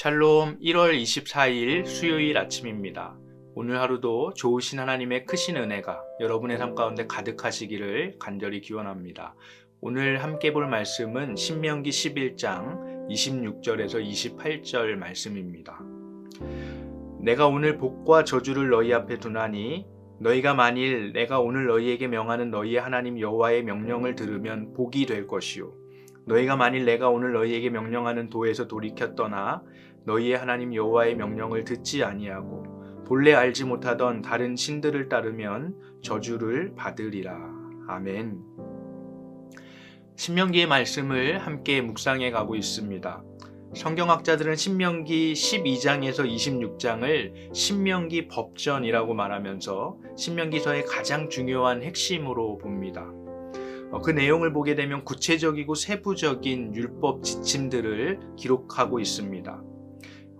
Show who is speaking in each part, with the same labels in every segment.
Speaker 1: 샬롬 1월 24일 수요일 아침입니다. 오늘 하루도 좋으신 하나님의 크신 은혜가 여러분의 삶 가운데 가득하시기를 간절히 기원합니다. 오늘 함께 볼 말씀은 신명기 11장 26절에서 28절 말씀입니다. 내가 오늘 복과 저주를 너희 앞에 두나니 너희가 만일 내가 오늘 너희에게 명하는 너희의 하나님 여호와의 명령을 들으면 복이 될 것이요 너희가 만일 내가 오늘 너희에게 명령하는 도에서 돌이켜 떠나 너희의 하나님 여호와의 명령을 듣지 아니하고 본래 알지 못하던 다른 신들을 따르면 저주를 받으리라. 아멘. 신명기의 말씀을 함께 묵상해 가고 있습니다. 성경학자들은 신명기 12장에서 26장을 신명기 법전이라고 말하면서 신명기서의 가장 중요한 핵심으로 봅니다. 어, 그 내용을 보게 되면 구체적이고 세부적인 율법 지침들을 기록하고 있습니다.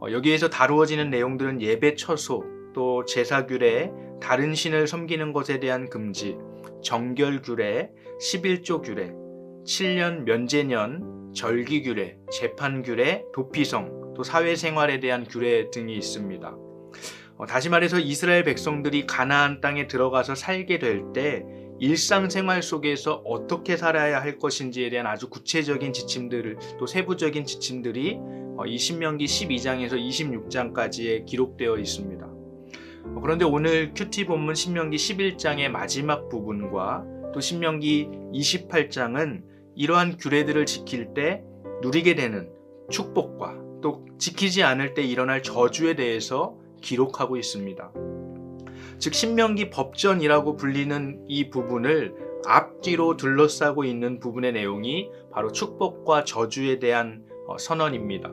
Speaker 1: 어, 여기에서 다루어지는 내용들은 예배 처소, 또 제사 규례, 다른 신을 섬기는 것에 대한 금지, 정결 규례, 11조 규례, 7년 면제년, 절기 규례, 재판 규례, 도피성, 또 사회생활에 대한 규례 등이 있습니다. 어, 다시 말해서 이스라엘 백성들이 가나안 땅에 들어가서 살게 될때 일상생활 속에서 어떻게 살아야 할 것인지에 대한 아주 구체적인 지침들을 또 세부적인 지침들이 어, 이 신명기 12장에서 26장까지에 기록되어 있습니다. 어, 그런데 오늘 큐티 본문 신명기 11장의 마지막 부분과 또 신명기 28장은 이러한 규례들을 지킬 때 누리게 되는 축복과 또 지키지 않을 때 일어날 저주에 대해서 기록하고 있습니다. 즉 신명기 법전이라고 불리는 이 부분을 앞뒤로 둘러싸고 있는 부분의 내용이 바로 축복과 저주에 대한 어, 선언입니다.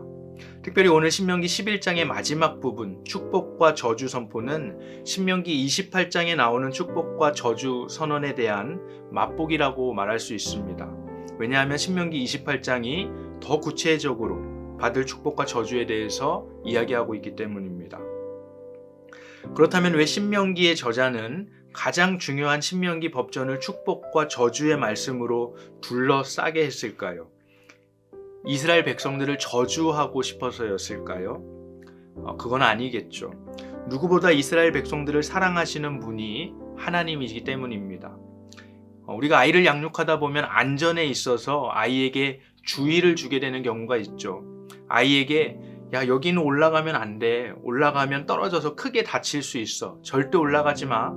Speaker 1: 특별히 오늘 신명기 11장의 마지막 부분 축복과 저주 선포는 신명기 28장에 나오는 축복과 저주 선언에 대한 맛보기라고 말할 수 있습니다. 왜냐하면 신명기 28장이 더 구체적으로 받을 축복과 저주에 대해서 이야기하고 있기 때문입니다. 그렇다면 왜 신명기의 저자는 가장 중요한 신명기 법전을 축복과 저주의 말씀으로 둘러싸게 했을까요? 이스라엘 백성들을 저주하고 싶어서였을까요? 어, 그건 아니겠죠. 누구보다 이스라엘 백성들을 사랑하시는 분이 하나님이기 때문입니다. 어, 우리가 아이를 양육하다 보면 안전에 있어서 아이에게 주의를 주게 되는 경우가 있죠. 아이에게 야, 여기는 올라가면 안 돼. 올라가면 떨어져서 크게 다칠 수 있어. 절대 올라가지 마.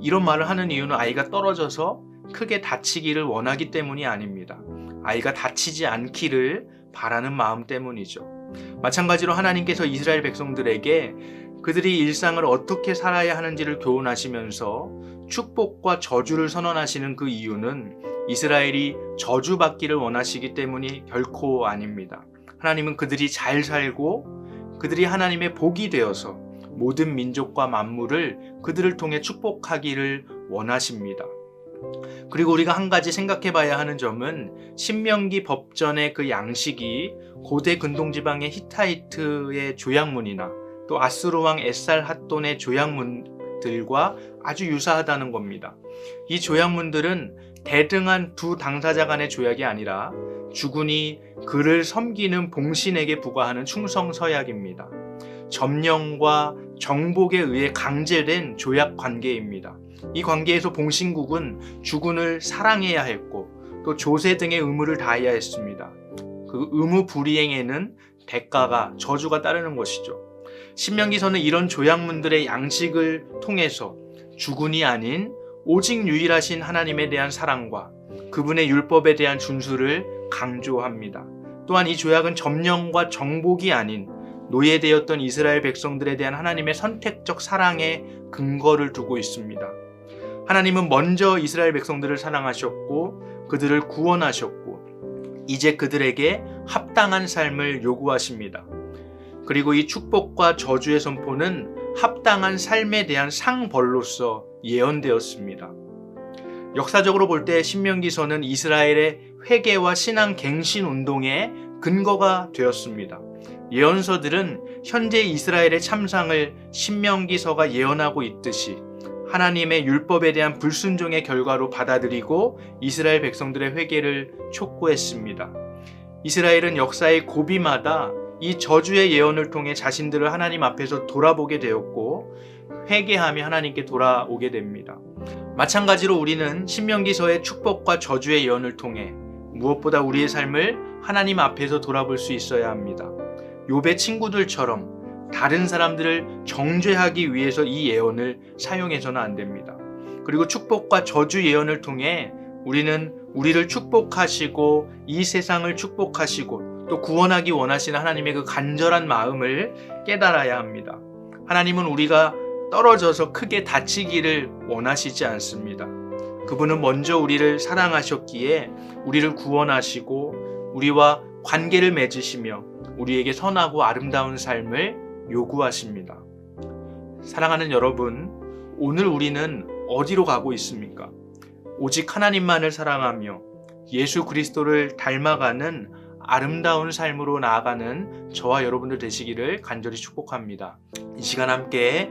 Speaker 1: 이런 말을 하는 이유는 아이가 떨어져서 크게 다치기를 원하기 때문이 아닙니다. 아이가 다치지 않기를 바라는 마음 때문이죠. 마찬가지로 하나님께서 이스라엘 백성들에게 그들이 일상을 어떻게 살아야 하는지를 교훈하시면서 축복과 저주를 선언하시는 그 이유는 이스라엘이 저주받기를 원하시기 때문이 결코 아닙니다. 하나님은 그들이 잘 살고 그들이 하나님의 복이 되어서 모든 민족과 만물을 그들을 통해 축복하기를 원하십니다. 그리고 우리가 한 가지 생각해 봐야 하는 점은 신명기 법전의 그 양식이 고대 근동지방의 히타이트의 조약문이나 또 아스루 왕 에살 핫돈의 조약문들과 아주 유사하다는 겁니다. 이 조약문들은 대등한 두 당사자 간의 조약이 아니라 주군이 그를 섬기는 봉신에게 부과하는 충성 서약입니다. 점령과 정복에 의해 강제된 조약 관계입니다. 이 관계에서 봉신국은 주군을 사랑해야 했고 또 조세 등의 의무를 다해야 했습니다. 그 의무 불이행에는 대가가 저주가 따르는 것이죠. 신명기서는 이런 조약문들의 양식을 통해서 주군이 아닌 오직 유일하신 하나님에 대한 사랑과 그분의 율법에 대한 준수를 강조합니다. 또한 이 조약은 점령과 정복이 아닌 노예되었던 이스라엘 백성들에 대한 하나님의 선택적 사랑에 근거를 두고 있습니다. 하나님은 먼저 이스라엘 백성들을 사랑하셨고 그들을 구원하셨고 이제 그들에게 합당한 삶을 요구하십니다. 그리고 이 축복과 저주의 선포는 합당한 삶에 대한 상벌로서 예언되었습니다. 역사적으로 볼 때 신명기서는 이스라엘의 회개와 신앙 갱신 운동의 근거가 되었습니다. 예언서들은 현재 이스라엘의 참상을 신명기서가 예언하고 있듯이 하나님의 율법에 대한 불순종의 결과로 받아들이고 이스라엘 백성들의 회개를 촉구했습니다. 이스라엘은 역사의 고비마다 이 저주의 예언을 통해 자신들을 하나님 앞에서 돌아보게 되었고 회개하며 하나님께 돌아오게 됩니다. 마찬가지로 우리는 신명기서의 축복과 저주의 예언을 통해 무엇보다 우리의 삶을 하나님 앞에서 돌아볼 수 있어야 합니다. 욥의 친구들처럼 다른 사람들을 정죄하기 위해서 이 예언을 사용해서는 안 됩니다. 그리고 축복과 저주 예언을 통해 우리는 우리를 축복하시고 이 세상을 축복하시고 또 구원하기 원하시는 하나님의 그 간절한 마음을 깨달아야 합니다. 하나님은 우리가 떨어져서 크게 다치기를 원하시지 않습니다. 그분은 먼저 우리를 사랑하셨기에 우리를 구원하시고 우리와 관계를 맺으시며 우리에게 선하고 아름다운 삶을 요구하십니다. 사랑하는 여러분, 오늘 우리는 어디로 가고 있습니까? 오직 하나님만을 사랑하며 예수 그리스도를 닮아가는 아름다운 삶으로 나아가는 저와 여러분들 되시기를 간절히 축복합니다. 이 시간 함께